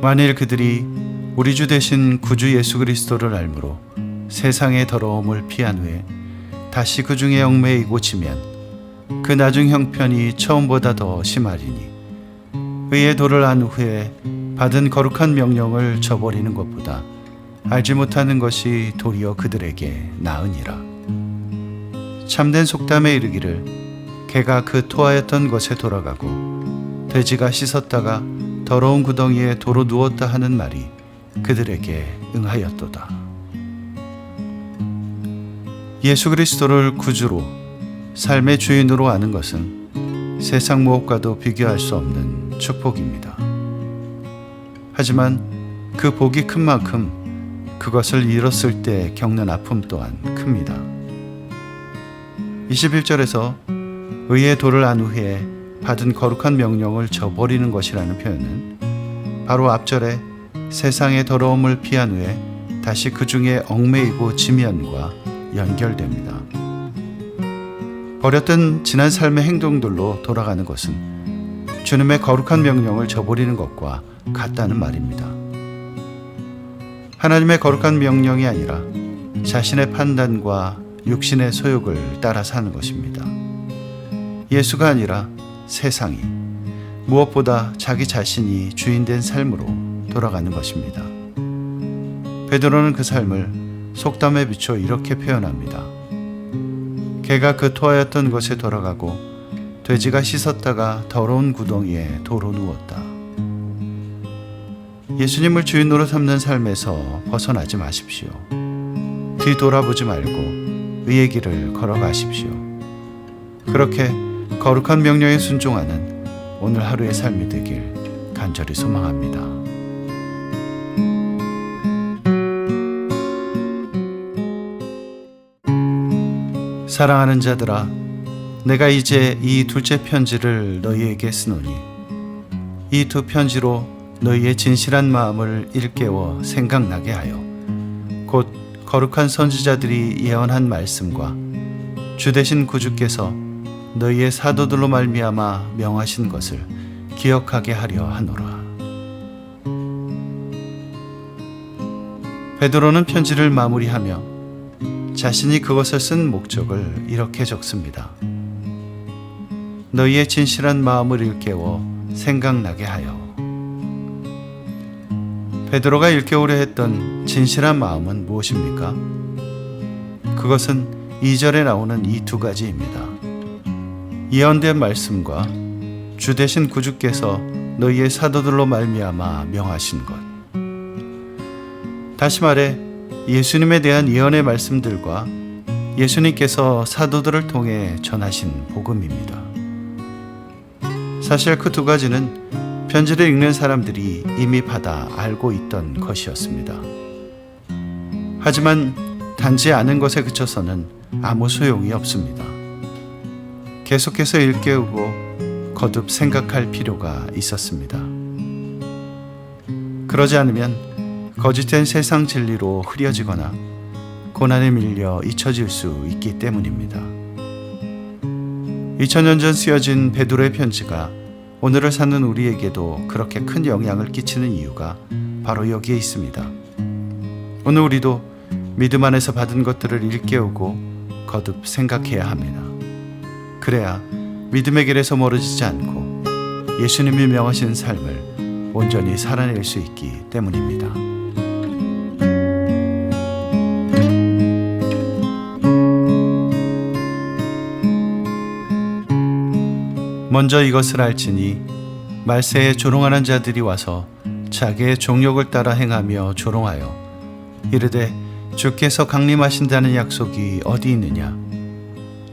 만일 그들이 우리 주 대신 구주 예수 그리스도를 알므로 세상의 더러움을 피한 후에 다시 그 중에 얽매이고 지면 그 나중 형편이 처음보다 더 심하리니 의의 도를 안 후에 받은 거룩한 명령을 저버리는 것보다 알지 못하는 것이 도리어 그들에게 나으니라. 참된 속담에 이르기를 개가 그 토하였던 것에 돌아가고 돼지가 씻었다가 더러운 구덩이에 도로 누웠다 하는 말이 그들에게 응하였도다. 예수 그리스도를 구주로 삶의 주인으로 아는 것은 세상 무엇과도 비교할 수 없는 축복입니다. 하지만 그 복이 큰 만큼 그것을 잃었을 때 겪는 아픔 또한 큽니다. 21절에서 의의 도를 안 후에 받은 거룩한 명령을 저버리는 것이라는 표현은 바로 앞절에 세상의 더러움을 피한 후에 다시 그 중에 얽매이고 지면과 연결됩니다. 버렸던 지난 삶의 행동들로 돌아가는 것은 주님의 거룩한 명령을 저버리는 것과 같다는 말입니다. 하나님의 거룩한 명령이 아니라 자신의 판단과 육신의 소욕을 따라 사는 것입니다. 예수가 아니라 세상이 무엇보다 자기 자신이 주인된 삶으로 돌아가는 것입니다. 베드로는 그 삶을 속담에 비춰 이렇게 표현합니다. 개가 그 토하였던 것에 돌아가고 돼지가 씻었다가 더러운 구덩이에 도로 누웠다. 예수님을 주인으로 삼는 삶에서 벗어나지 마십시오. 뒤돌아보지 말고 의의 길을 걸어가십시오. 그렇게 거룩한 명령에 순종하는 오늘 하루의 삶이 되길 간절히 소망합니다. 사랑하는 자들아, 내가 이제 이 둘째 편지를 너희에게 쓰노니 이 두 편지로 너희의 진실한 마음을 일깨워 생각나게 하여 곧 거룩한 선지자들이 예언한 말씀과 주 대신 구주께서 너희의 사도들로 말미암아 명하신 것을 기억하게 하려 하노라. 베드로는 편지를 마무리하며 자신이 그것을 쓴 목적을 이렇게 적습니다. 너희의 진실한 마음을 일깨워 생각나게 하여. 베드로가 일깨우려 했던 진실한 마음은 무엇입니까? 그것은 2절에 나오는 이 두 가지입니다. 예언된 말씀과 주 대신 구주께서 너희의 사도들로 말미암아 명하신 것. 다시 말해 예수님에 대한 예언의 말씀들과 예수님께서 사도들을 통해 전하신 복음입니다. 사실 그 두 가지는 편지를 읽는 사람들이 이미 받아 알고 있던 것이었습니다. 하지만 단지 아는 것에 그쳐서는 아무 소용이 없습니다. 계속해서 일깨우고 거듭 생각할 필요가 있었습니다. 그러지 않으면 거짓된 세상 진리로 흐려지거나 고난에 밀려 잊혀질 수 있기 때문입니다. 2000년 전 쓰여진 베드로의 편지가 오늘을 사는 우리에게도 그렇게 큰 영향을 끼치는 이유가 바로 여기에 있습니다. 오늘 우리도 믿음 안에서 받은 것들을 일깨우고 거듭 생각해야 합니다. 그래야 믿음의 길에서 멀어지지 않고 예수님이 명하신 삶을 온전히 살아낼 수 있기 때문입니다. 먼저 이것을 알지니 말세에 조롱하는 자들이 와서 자기의 종욕을 따라 행하며 조롱하여 이르되 주께서 강림하신다는 약속이 어디 있느냐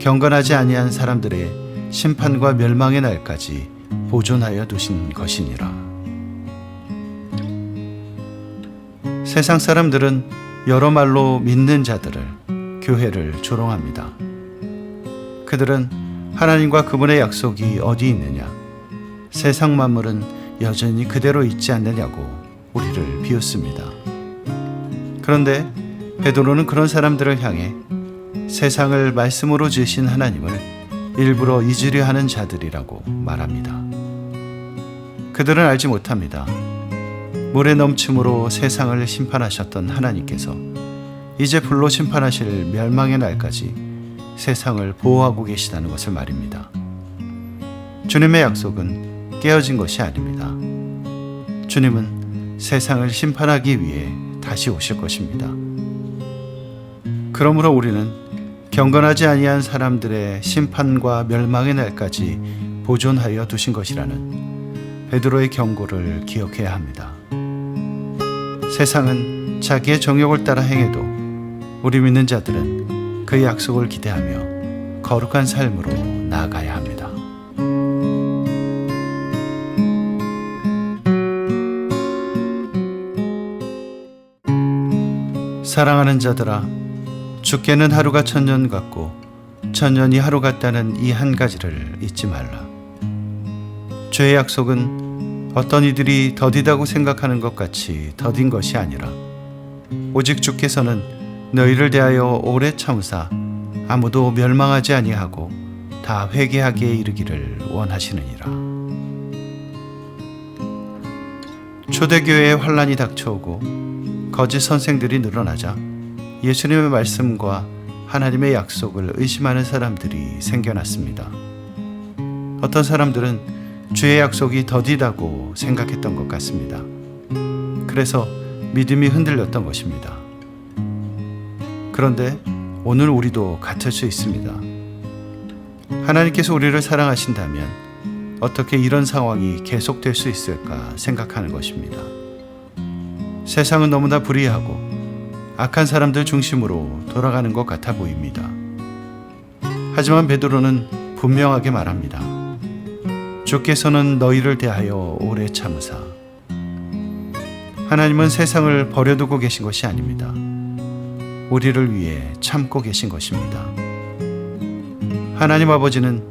경건하지 아니한 사람들의 심판과 멸망의 날까지 보존하여 두신 것이니라. 세상 사람들은 여러 말로 믿는 자들을 교회를 조롱합니다. 그들은 하나님과 그분의 약속이 어디 있느냐? 세상 만물은 여전히 그대로 있지 않느냐고 우리를 비웃습니다. 그런데 베드로는 그런 사람들을 향해 세상을 말씀으로 지으신 하나님을 일부러 잊으려 하는 자들이라고 말합니다. 그들은 알지 못합니다. 물의 넘침으로 세상을 심판하셨던 하나님께서 이제 불로 심판하실 멸망의 날까지 세상을 보호하고 계시다는 것을 말입니다. 주님의 약속은 깨어진 것이 아닙니다. 주님은 세상을 심판하기 위해 다시 오실 것입니다. 그러므로 우리는 경건하지 아니한 사람들의 심판과 멸망의 날까지 보존하여 두신 것이라는 베드로의 경고를 기억해야 합니다. 세상은 자기의 정욕을 따라 행해도 우리 믿는 자들은 그 약속을 기대하며 거룩한 삶으로 나아가야 합니다. 사랑하는 자들아 죽게는 하루가 천년 같고 천년이 하루 같다는 이 한 가지를 잊지 말라. 죄의 약속은 어떤 이들이 더디다고 생각하는 것 같이 더딘 것이 아니라 오직 주께서는 너희를 대하여 오래 참으사 아무도 멸망하지 아니하고 다 회개하기에 이르기를 원하시느니라. 초대교회에 환란이 닥쳐오고 거짓 선생들이 늘어나자 예수님의 말씀과 하나님의 약속을 의심하는 사람들이 생겨났습니다. 어떤 사람들은 주의 약속이 더디다고 생각했던 것 같습니다. 그래서 믿음이 흔들렸던 것입니다. 그런데 오늘 우리도 같을 수 있습니다. 하나님께서 우리를 사랑하신다면 어떻게 이런 상황이 계속될 수 있을까 생각하는 것입니다. 세상은 너무나 불의하고 악한 사람들 중심으로 돌아가는 것 같아 보입니다. 하지만 베드로는 분명하게 말합니다. 주께서는 너희를 대하여 오래 참으사 하나님은 세상을 버려두고 계신 것이 아닙니다. 우리를 위해 참고 계신 것입니다. 하나님 아버지는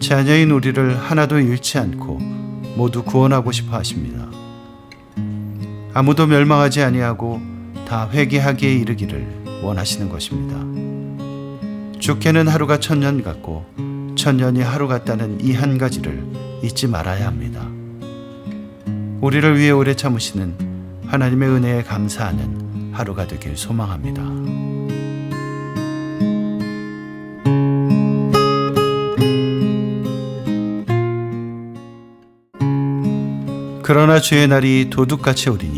자녀인 우리를 하나도 잃지 않고 모두 구원하고 싶어 하십니다. 아무도 멸망하지 아니하고 다 회개하기에 이르기를 원하시는 것입니다. 주께는 하루가 천년 같고 천년이 하루 같다는 이 한 가지를 잊지 말아야 합니다. 우리를 위해 오래 참으시는 하나님의 은혜에 감사하는 하루가 되길 소망합니다. 그러나 주의 날이 도둑같이 오리니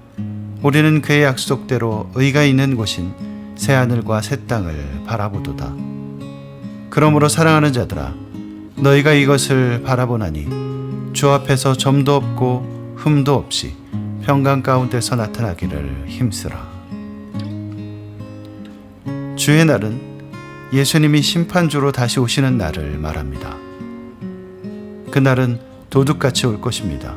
우리는 그의 약속대로 의가 있는 곳인 새 하늘과 새 땅을 바라보도다. 그러므로 사랑하는 자들아, 너희가 이것을 바라보나니 주 앞에서 점도 없고 흠도 없이 평강 가운데서 나타나기를 힘쓰라. 주의 날은 예수님이 심판주로 다시 오시는 날을 말합니다. 그날은 도둑같이 올 것입니다.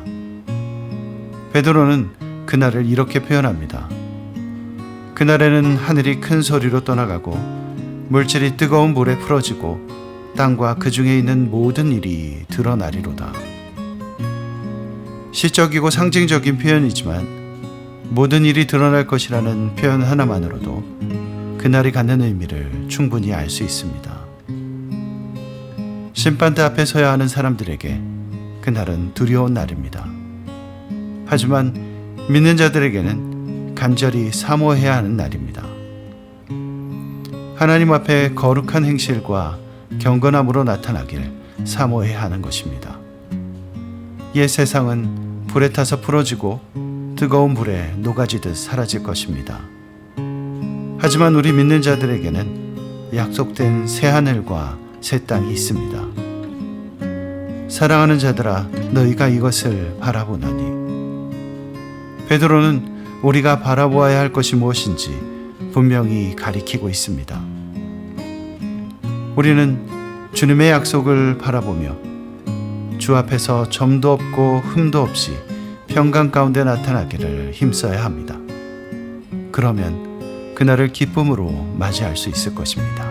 베드로는 그날을 이렇게 표현합니다. 그날에는 하늘이 큰 소리로 떠나가고 물질이 뜨거운 물에 풀어지고 땅과 그 중에 있는 모든 일이 드러나리로다. 시적이고 상징적인 표현이지만 모든 일이 드러날 것이라는 표현 하나만으로도 그날이 갖는 의미를 충분히 알 수 있습니다. 심판대 앞에 서야 하는 사람들에게 그날은 두려운 날입니다. 하지만 믿는 자들에게는 간절히 사모해야 하는 날입니다. 하나님 앞에 거룩한 행실과 경건함으로 나타나길 사모해야 하는 것입니다. 옛 세상은 불에 타서 풀어지고 뜨거운 불에 녹아지듯 사라질 것입니다. 하지만 우리 믿는 자들에게는 약속된 새 하늘과 새 땅이 있습니다. 사랑하는 자들아 너희가 이것을 바라보나니 베드로는 우리가 바라보아야 할 것이 무엇인지 분명히 가리키고 있습니다. 우리는 주님의 약속을 바라보며 주 앞에서 점도 없고 흠도 없이 평강 가운데 나타나기를 힘써야 합니다. 그러면 그날을 기쁨으로 맞이할 수 있을 것입니다.